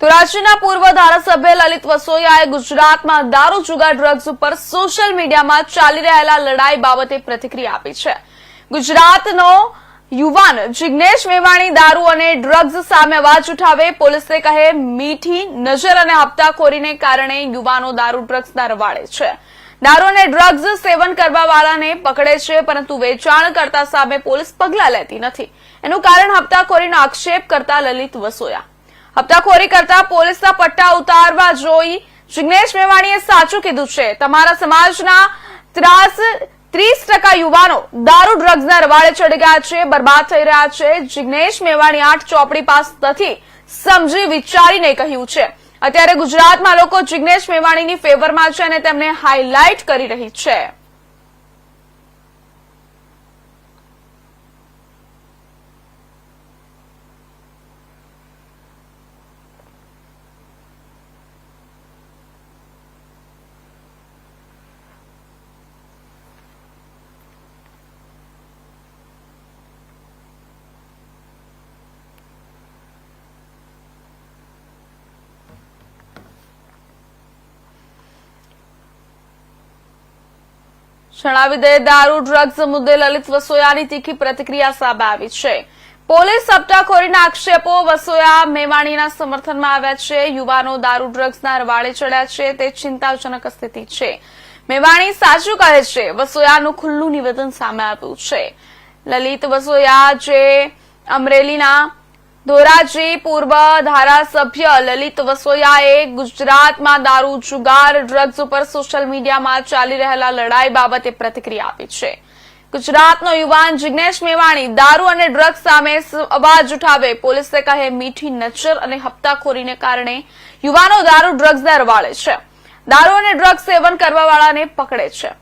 તો રાજ્યના પૂર્વ ધારાસભ્ય લલિત વસોયાએ ગુજરાતમાં દારૂ જુગાર ડ્રગ્સ ઉપર સોશિયલ મીડિયામાં ચાલી રહેલા લડાઈ બાબતે પ્રતિક્રિયા આપી છે. ગુજરાતનો યુવાન જિજ્ઞેશ મેવાણી દારૂ અને ડ્રગ્સ સામે અવાજ ઉઠાવે પોલીસે કહે, મીઠી નજર અને હપ્તાખોરીને કારણે યુવાનો દારૂ ડ્રગ્સના રવાડે છે. દારૂ અને ડ્રગ્સ સેવન કરવા વાળાને પકડે છે, પરંતુ વેચાણ કરતા સામે પોલીસ પગલાં લેતી નથી. એનું કારણ હપ્તાખોરીનો આક્ષેપ કરતા લલિત વસોયા. હપ્તાખોરી કરતા પોલીસના પટ્ટા ઉતારવા જોઈ જિગ્નેશ મેવાણીએ સાચું કીધું છે. તમારા સમાજના ત્રાસ ત્રીસ ટકા યુવાનો દારૂ, ડ્રગ્સના રવાડે ચડી ગયા છે, બરબાદ થઈ રહ્યા છે. જિગ્નેશ મેવાણી આઠ ચોપડી પાસ નથી, સમજી વિચારીને કહ્યું છે. અત્યારે ગુજરાતમાં લોકો જિગ્નેશ મેવાણીની ફેવરમાં છે અને તેમને હાઇલાઇટ કરી રહી છે. જણાવી દે દારૂ ડ્રગ્સ મુદ્દે લલિત વસોયાની તીખી પ્રતિક્રિયા સામે આવી છે. પોલીસ હપ્તાખોરીના આક્ષેપો વસોયા મેવાણીના સમર્થનમાં આવ્યા છે. યુવાનો દારૂ ડ્રગ્સના રવાડે ચડ્યા છે. તે ચિંતાજનક સ્થિતિ છે. મેવાણી સાચું કહે છે, વસોયાનું ખુલ્લું નિવેદન સામે આવ્યું છે. લલિત વસોયા જે અમરેલીના ધોરાજી પૂર્વ ધારાસભ્ય લલિત વસોયાએ ગુજરાતમાં દારૂ, જુગાર, ડ્રગ્સ ઉપર સોશિયલ મીડિયામાં ચાલી રહેલા લડાઈ બાબતે પ્રતિક્રિયા આપી છે. ગુજરાતનો યુવાન જિજ્ઞેશ મેવાણી દારૂ અને ડ્રગ્સ સામે અવાજ ઉઠાવે. પોલીસે કહે, મીઠી નજર અને હપ્તાખોરીને કારણે યુવાનો દારૂ ડ્રગ્સના વાળે છે. દારૂ અને ડ્રગ્સ સેવન કરવાવાળાને પકડે છે.